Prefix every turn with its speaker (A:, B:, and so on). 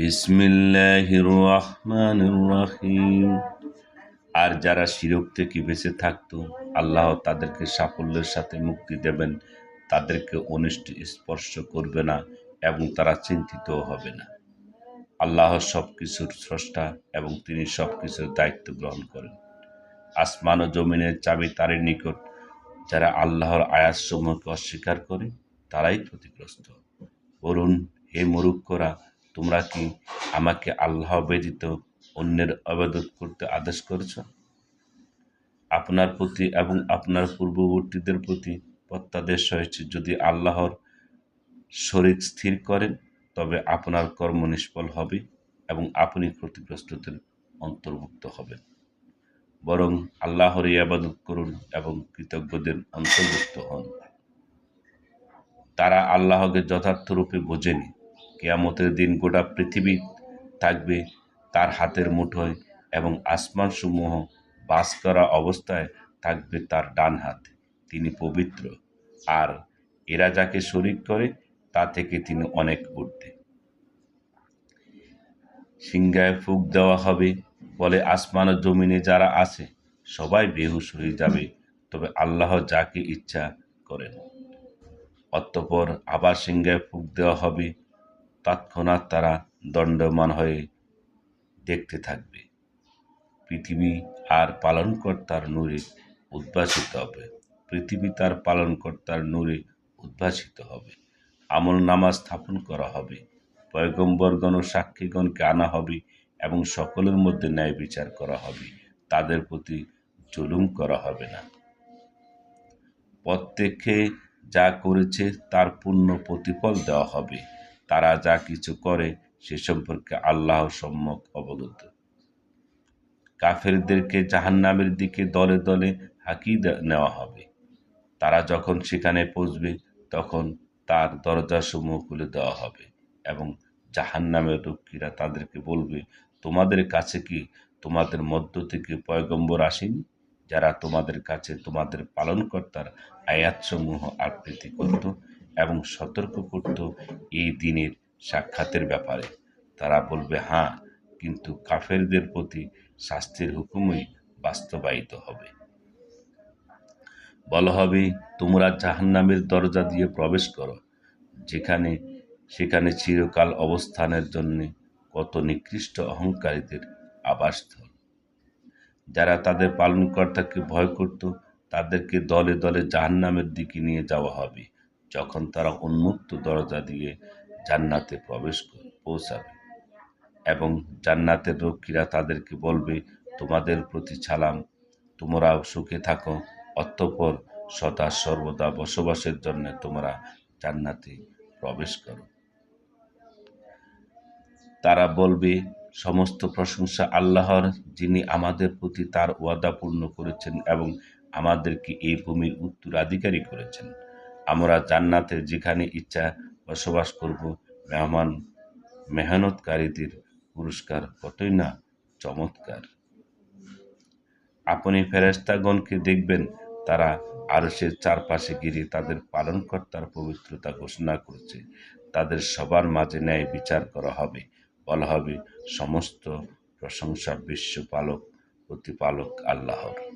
A: বিসমিল্লাহির রহমানির রহিম আর যারা শিরক থেকে বেঁচে থাকতো, আল্লাহ তাদেরকে সাফল্যের সাথে মুক্তি দেবেন। তাদেরকে অনিষ্ট স্পর্শ করবে না এবং তারা চিন্তিতও হবে না। আল্লাহ সব কিছুর স্রষ্টা এবং তিনি সব কিছুর দায়িত্ব গ্রহণ করেন। আসমান ও জমিনের চাবি তারই নিকট। যারা আল্লাহর আয়াতসমূহকে অস্বীকার করে, তারাই ক্ষতিগ্রস্ত। বলুন, হে মরুক্ষরা তোমরা কি আমাকে আল্লাহ ব্যতীত অন্যের আবাদত করতে আদেশ করেছ? আপনার প্রতি এবং আপনার পূর্ববর্তীদের প্রতি প্রত্যাদেশ হয়েছে যদি আল্লাহর শরীর স্থির করেন, তবে আপনার কর্ম নিষ্ফল হবে এবং আপনি ক্ষতিগ্রস্তদের অন্তর্ভুক্ত হবেন। বরং আল্লাহর ইবাদত করুন এবং কৃতজ্ঞদের অন্তর্ভুক্ত হন। তারা আল্লাহকে যথার্থ রূপে বোঝেনি। কেয়ামতের দিন গোটা পৃথিবী থাকবে, তার হাতের মুঠোয় এবং আসমানসমূহ বাস করা অবস্থায় থাকবে তার ডান হাত। তিনি পবিত্র, আর এরা যাকে শরিক করে, তা থেকে তিনি অনেক ঊর্ধ্বে। সিংহায় ফুক দেওয়া হবে বলে আসমান ও জমিনে যারা আছে, সবাই বেহুশ হয়ে যাবে। তবে আল্লাহ যাকে ইচ্ছা করেন। অতঃপর আবার সিংহায় ফুক দেওয়া হবে তৎক্ষণাৎ তারা দণ্ডমান হয়ে দেখতে থাকবে। পৃথিবী আর পালনকর্তার নূরে উদ্ভাসিত হবে। পৃথিবী তার পালনকর্তার নূরে উদ্ভাসিত হবে। আমল নামা স্থাপন করা হবে। পয়গম্বরগণ ও সাক্ষীগণকে আনা হবে এবং সকলের মধ্যে ন্যায় বিচার করা হবে। তাদের প্রতি জুলুম করা হবে না। প্রত্যেকে যা করেছে তার পূর্ণ প্রতিফল দেওয়া হবে। তারা যা কিছু করে সে সম্পর্কে আল্লাহ সম্যক অবগত। কাফেরদেরকে জাহান্নামের দিকে দলে দলে হাঁকি নেওয়া হবে। তারা যখন সেখানে পৌঁছবে, তখন তার দরজাসমূহ খুলে দেওয়া হবে এবং জাহান্নামের রক্ষীরা তাদেরকে বলবে, তোমাদের কাছে কি তোমাদের মধ্য থেকে পয়গম্বর আসেনি, যারা তোমাদের কাছে তোমাদের পালনকর্তার আয়াতসমূহ আবৃত্তি করত এবং সতর্ক করত এই দিনের সাক্ষাতের ব্যাপারে। তারা বলবে হ্যাঁ কিন্তু কাফেরদের প্রতি শাস্তির হুকুমই বাস্তবায়িত হবে। বলা হবে, তোমরা জাহান্নামের দরজা দিয়ে প্রবেশ করো। যেখানে, সেখানে চিরকাল অবস্থানের জন্যে কত নিকৃষ্ট অহংকারীদের আবাসস্থল। যারা তাদের পালনকর্তাকে ভয় করত, তাদেরকে দলে দলে জাহান্নামের দিকে নিয়ে যাওয়া হবে। যখন তারা উন্মুক্ত দরজা দিয়ে জান্নাতে প্রবেশ পৌঁছাবে এবং জান্নাতের রক্ষীরা তাদেরকে বলবে, তোমাদের প্রতি ছালাম তোমরাও সুখে থাকো। অতঃপর সদা সর্বদা বসবাসের জন্য তোমরা জান্নাতে প্রবেশ করো। তারা বলবে, সমস্ত প্রশংসা আল্লাহর, যিনি আমাদের প্রতি তার ওয়াদা পূর্ণ করেছেন এবং আমাদেরকে এই ভূমির উত্তরাধিকারী করেছেন। আমরা জান্নাতের যেখানে ইচ্ছা বসবাস করব, মেহমান মেহনতকারীদের পুরস্কার কতই না চমৎকার। আপনি ফেরেস্তাগণকে দেখবেন, তারা আরশের চারপাশে গিরে তাদের পালনকর্তার পবিত্রতা ঘোষণা করছে। তাদের সবার মাঝে ন্যায় বিচার করা হবে, বলা হবে, সমস্ত প্রশংসা বিশ্বপালক প্রতিপালক আল্লাহর।